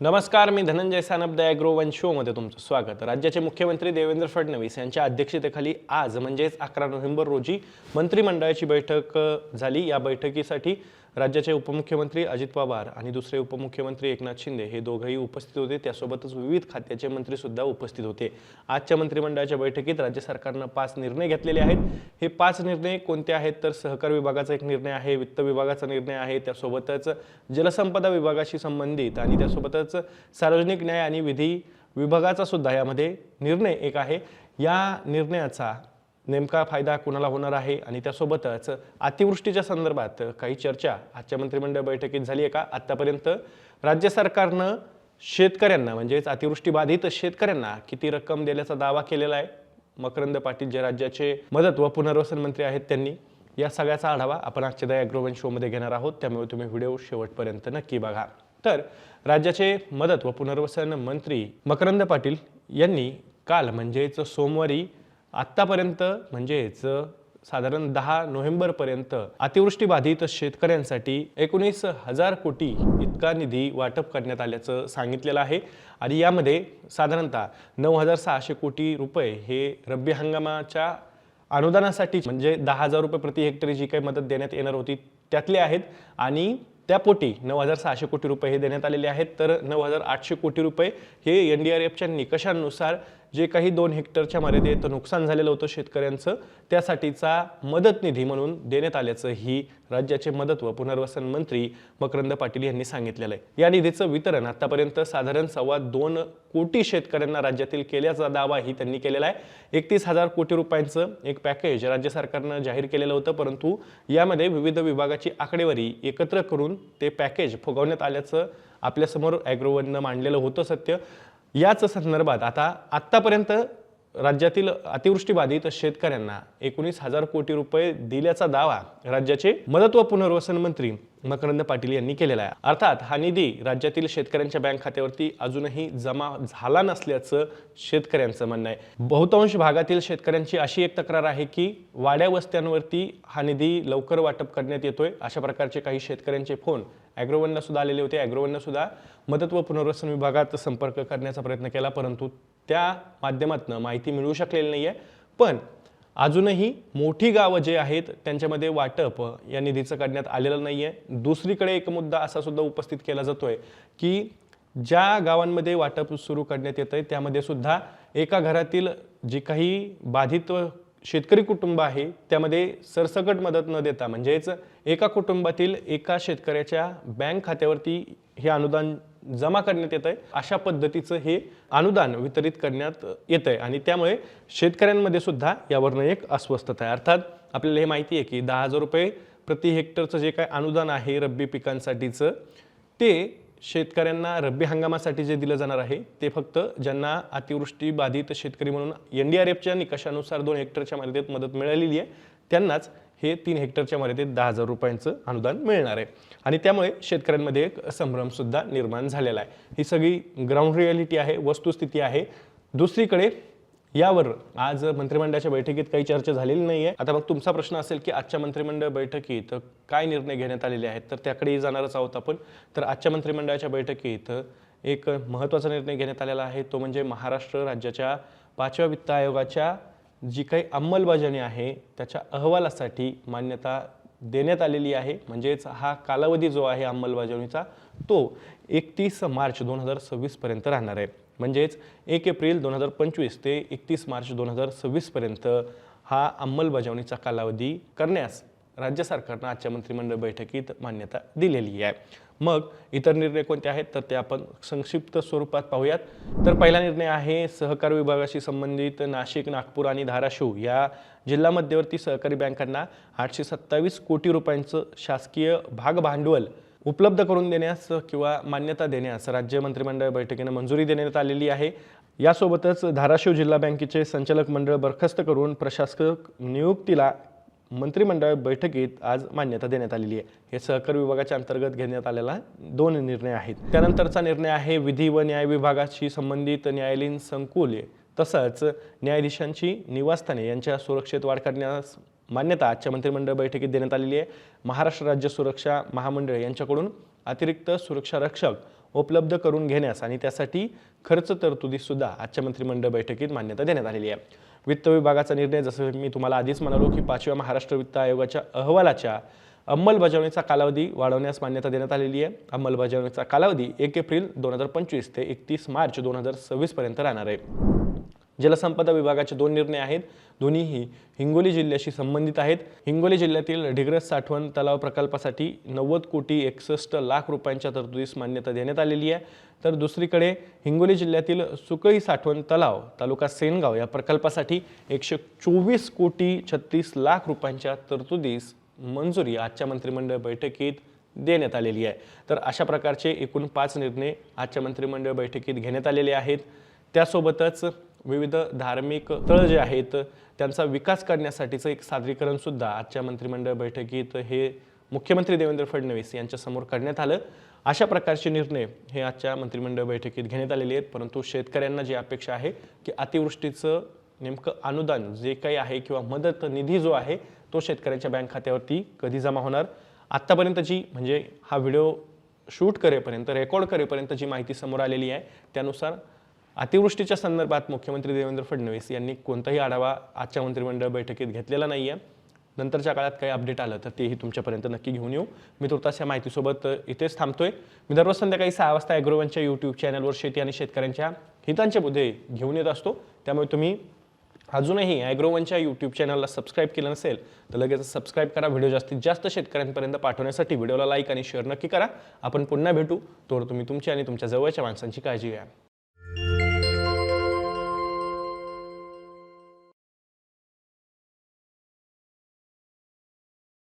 नमस्कार मी Dhananjay Sanap the agro one शोमध्ये तुमचं स्वागत. राज्याचे मुख्यमंत्री देवेंद्र फडणवीस यांच्या अध्यक्षतेखाली आज म्हणजेच अकरा नोव्हेंबर रोजी मंत्रिमंडळाची बैठक झाली. या बैठकीसाठी राज्याचे उपमुख्यमंत्री अजित पवार आणि दुसरे उपमुख्यमंत्री एकनाथ शिंदे हे दोघंही उपस्थित होते. त्यासोबतच विविध खात्याचे मंत्रीसुद्धा उपस्थित होते. आजच्या मंत्रिमंडळाच्या बैठकीत राज्य सरकारनं पाच निर्णय घेतलेले आहेत. हे पाच निर्णय कोणते आहेत? तर सहकार विभागाचा एक निर्णय आहे वित्त विभागाचा निर्णय आहे. त्यासोबतच जलसंपदा विभागाशी संबंधित आणि त्यासोबतच सार्वजनिक न्याय आणि विधी विभागाचा सुद्धा यामध्ये निर्णय एक आहे. या निर्णयाचा नेमका फायदा कुणाला होणार आहे? आणि त्यासोबतच अतिवृष्टीच्या संदर्भात काही चर्चा आजच्या मंत्रिमंडळ बैठकीत झाली आहे का? आत्तापर्यंत राज्य सरकारनं शेतकऱ्यांना म्हणजेच अतिवृष्टी बाधित शेतकऱ्यांना किती रक्कम दिल्याचा दावा केलेला आहे? मकरंद पाटील जे राज्याचे मदत व पुनर्वसन मंत्री आहेत त्यांनी या सगळ्याचा आढावा आपण आजच्या द ॲग्रोवन शोमध्ये घेणार आहोत. त्यामुळे तुम्ही व्हिडिओ शेवटपर्यंत नक्की बघा. तर राज्याचे मदत व पुनर्वसन मंत्री मकरंद पाटील यांनी काल म्हणजेच सोमवारी आत्तापर्यंत म्हणजेच साधारण दहा नोव्हेंबरपर्यंत अतिवृष्टी बाधित शेतकऱ्यांसाठी एकोणीस हजार कोटी इतका निधी वाटप करण्यात आल्याचं सांगितलेलं आहे. आणि यामध्ये साधारणतः नऊ हजार सहाशे कोटी रुपये हे रब्बी हंगामाच्या अनुदानासाठी म्हणजे दहा हजार रुपये प्रति हेक्टरी जी काही मदत देण्यात येणार होती त्यातले आहेत. आणि त्यापोटी नऊ हजार सहाशे कोटी रुपये हे देण्यात आलेले आहेत. तर नऊ हजार आठशे कोटी रुपये हे एन डी आर एफच्या निकषांनुसार जे काही दोन हेक्टरच्या मर्यादेत नुकसान झालेलं होतं शेतकऱ्यांचं त्यासाठीचा मदत निधी म्हणून देण्यात आल्याचं ही राज्याचे मदत व पुनर्वसन मंत्री मकरंद पाटील यांनी सांगितलेलं आहे. या निधीचं वितरण आतापर्यंत साधारण सव्वा दोन कोटी शेतकऱ्यांना राज्यातील केल्याचा दावाही त्यांनी केलेला आहे. एकतीस हजार कोटी रुपयांचं एक पॅकेज राज्य सरकारनं जाहीर केलेलं होतं परंतु यामध्ये विविध विभागाची आकडेवारी एकत्र करून ते पॅकेज फुगवण्यात आल्याचं आपल्यासमोर ॲग्रोवननं मांडलेलं होतं सत्य. याच संदर्भात आता आत्तापर्यंत राज्यातील अतिवृष्टीबाधित शेतकऱ्यांना एकोणीस हजार कोटी रुपये दिल्याचा दावा राज्याचे मदत व पुनर्वसन मंत्री मकरंद पाटील यांनी केलेला आहे. अर्थात हा निधी राज्यातील शेतकऱ्यांच्या बँक खात्यावरती अजूनही जमा झाला नसल्याचं शेतकऱ्यांचं म्हणणं आहे. बहुतांश भागातील शेतकऱ्यांची अशी एक तक्रार आहे की वाड्या वस्त्यांवरती हा निधी लवकर वाटप करण्यात येतोय. अशा प्रकारचे काही शेतकऱ्यांचे फोन ॲग्रोवनला सुद्धा आलेले होते. ॲग्रोवनला सुद्धा मदत व पुनर्वसन विभागात संपर्क करण्याचा प्रयत्न केला परंतु त्या माध्यमातून माहिती मिळू शकलेली नाही आहे पण अजूनही मोठी गावं जे आहेत त्यांच्यामध्ये वाटप या निधीचं करण्यात आलेलं नाही आहे दुसरीकडे एक मुद्दा असा सुद्धा उपस्थित केला जातोय की ज्या गावांमध्ये वाटप सुरू करण्यात येतं आहे त्यामध्ये सुद्धा एका घरातील जी काही बाधित शेतकरी कुटुंब आहे त्यामध्ये सरसकट मदत न देता म्हणजेच एका कुटुंबातील एका शेतकऱ्याच्या बँक खात्यावरती हे अनुदान जमा करण्यात येत आहे अशा पद्धतीचं हे अनुदान वितरित करण्यात येत आहे आणि त्यामुळे शेतकऱ्यांमध्ये सुद्धा यावरनं एक अस्वस्थता आहे. अर्थात आपल्याला हे माहिती आहे की दहा हजार रुपये प्रति हेक्टरचं जे काय अनुदान आहे रब्बी पिकांसाठीचं ते शेतकऱ्यांना रब्बी हंगामासाठी जे दिलं जाणार आहे ते फक्त ज्यांना अतिवृष्टी बाधित शेतकरी म्हणून एन डी आर एफच्या निकषानुसार दोन हेक्टरच्या मर्यादेत मदत मिळालेली आहे त्यांनाच हे तीन हेक्टरच्या मर्यादेत दहा हजार रुपयांचं अनुदान मिळणार आहे. आणि त्यामुळे शेतकऱ्यांमध्ये एक संभ्रमसुद्धा निर्माण झालेला आहे. ही सगळी ग्राउंड रियालिटी आहे वस्तुस्थिती आहे. दुसरीकडे यावर आज मंत्रिमंडळाच्या बैठकीत काही चर्चा झालेली नाही आहे आता मग तुमचा प्रश्न असेल की आजच्या मंत्रिमंडळ बैठकीत काय निर्णय घेण्यात आलेले आहेत? तर त्याकडेही जाणारच आहोत आपण. तर आजच्या मंत्रिमंडळाच्या बैठकीत एक महत्त्वाचा निर्णय घेण्यात आलेला आहे. तो म्हणजे महाराष्ट्र राज्याच्या पाचव्या वित्त आयोगाच्या जी काही अंमलबजावणी आहे त्याच्या अहवालासाठी मान्यता देण्यात आलेली आहे. म्हणजेच हा कालावधी जो आहे अंमलबजावणीचा तो एकतीस मार्च दोन हजार सव्वीसपर्यंत राहणार आहे. म्हणजेच एक एप्रिल दोन हजार पंचवीस ते एकतीस मार्च दोन हजार सव्वीसपर्यंत हा अंमलबजावणीचा कालावधी करण्यास राज्य सरकारनं आजच्या मंत्रिमंडळ बैठकीत मान्यता दिलेली आहे. मग इतर निर्णय कोणते आहेत? तर ते आपण संक्षिप्त स्वरूपात पाहूयात. तर पहिला निर्णय आहे सहकार विभागाशी संबंधित नाशिक नागपूर आणि धाराशिव या जिल्हा मध्यवर्ती सहकारी बँकांना आठशे सत्तावीस कोटी रुपयांचं शासकीय भागभांडवल उपलब्ध करून देण्यास किंवा मान्यता देण्यास राज्य मंत्रिमंडळ बैठकीनं मंजुरी देण्यात आलेली आहे. यासोबतच धाराशिव जिल्हा बँकेचे संचालक मंडळ बरखास्त करून प्रशासक नियुक्तीला मंत्रिमंडळ बैठकीत आज मान्यता देण्यात आलेली आहे. हे सहकार विभागाच्या अंतर्गत घेण्यात आलेला दोन निर्णय आहेत. त्यानंतरचा निर्णय आहे विधी व न्याय विभागाशी संबंधित न्यायालयीन संकुल तसंच न्यायाधीशांची निवासस्थाने यांच्या सुरक्षेत वाढ करण्यास मान्यता आजच्या मंत्रिमंडळ बैठकीत देण्यात आलेली आहे. महाराष्ट्र राज्य सुरक्षा महामंडळ यांच्याकडून अतिरिक्त सुरक्षा रक्षक उपलब्ध करून घेण्यास आणि त्यासाठी खर्च तरतुदीसुद्धा आजच्या मंत्रिमंडळ बैठकीत मान्यता देण्यात आलेली आहे. वित्त विभागाचा निर्णय जसं मी तुम्हाला आधीच म्हणालो की पाचव्या महाराष्ट्र वित्त आयोगाच्या अहवालाच्या अंमलबजावणीचा कालावधी वाढवण्यास मान्यता देण्यात आलेली आहे. अंमलबजावणीचा कालावधी एक एप्रिल दोन हजार पंचवीस ते एकतीस मार्च दोन हजार सव्वीसपर्यंत राहणार आहे. जलसंपदा विभागाचे दोन निर्णय आहेत. दोन्हीही हिंगोली जिल्ह्याशी संबंधित आहेत. हिंगोली जिल्ह्यातील ढिग्रस साठवण तलाव प्रकल्पासाठी नव्वद कोटी एकसष्ट लाख रुपयांच्या तरतुदीस मान्यता देण्यात आलेली आहे. तर दुसरीकडे हिंगोली जिल्ह्यातील सुकई साठवण तलाव तालुका सेनगाव या प्रकल्पासाठी एकशे चोवीस कोटी छत्तीस लाख रुपयांच्या तरतुदीस मंजुरी आजच्या मंत्रिमंडळ बैठकीत देण्यात आलेली आहे. तर अशा प्रकारचे एकूण पाच निर्णय आजच्या मंत्रिमंडळ बैठकीत घेण्यात आलेले आहेत. त्यासोबतच विविध धार्मिक तळ जे आहेत त्यांचा विकास करण्यासाठीचं एक सादरीकरण सुद्धा आजच्या मंत्रिमंडळ बैठकीत हे मुख्यमंत्री देवेंद्र फडणवीस यांच्यासमोर करण्यात आलं. अशा प्रकारचे निर्णय हे आजच्या मंत्रिमंडळ बैठकीत घेण्यात आलेले आहेत. परंतु शेतकऱ्यांना जी अपेक्षा आहे की अतिवृष्टीचं नेमकं अनुदान जे काही आहे किंवा मदत निधी जो आहे तो शेतकऱ्यांच्या बँक खात्यावरती कधी जमा होणार? आत्तापर्यंतची म्हणजे हा व्हिडिओ शूट करेपर्यंत रेकॉर्ड करेपर्यंत जी माहिती समोर आलेली आहे त्यानुसार अतिवृष्टीच्या संदर्भात मुख्यमंत्री देवेंद्र फडणवीस यांनी कोणताही आढावा आजच्या मंत्रिमंडळ बैठकीत घेतलेला नाही आहे नंतरच्या काळात काही अपडेट आलं तर तेही तुमच्यापर्यंत नक्की घेऊन येऊ. मी तुर्तास या माहितीसोबत इथेच थांबतोय. मी दररोज संध्याकाळी सहा वाजता ॲग्रोवनच्या यूट्यूब चॅनलवर शेती आणि शेतकऱ्यांच्या हितांचे मुद्दे घेऊन येत असतो. त्यामुळे तुम्ही अजूनही ॲग्रोवनच्या यूट्यूब चॅनलला सबस्क्राईब केलं नसेल तर लगेच सबस्क्राईब करा. व्हिडिओ जास्तीत जास्त शेतकऱ्यांपर्यंत पाठवण्यासाठी व्हिडिओला लाईक आणि शेअर नक्की करा. आपण पुन्हा भेटू. तोवर तुम्ही तुमची आणि तुमच्या जवळच्या माणसांची काळजी घ्या.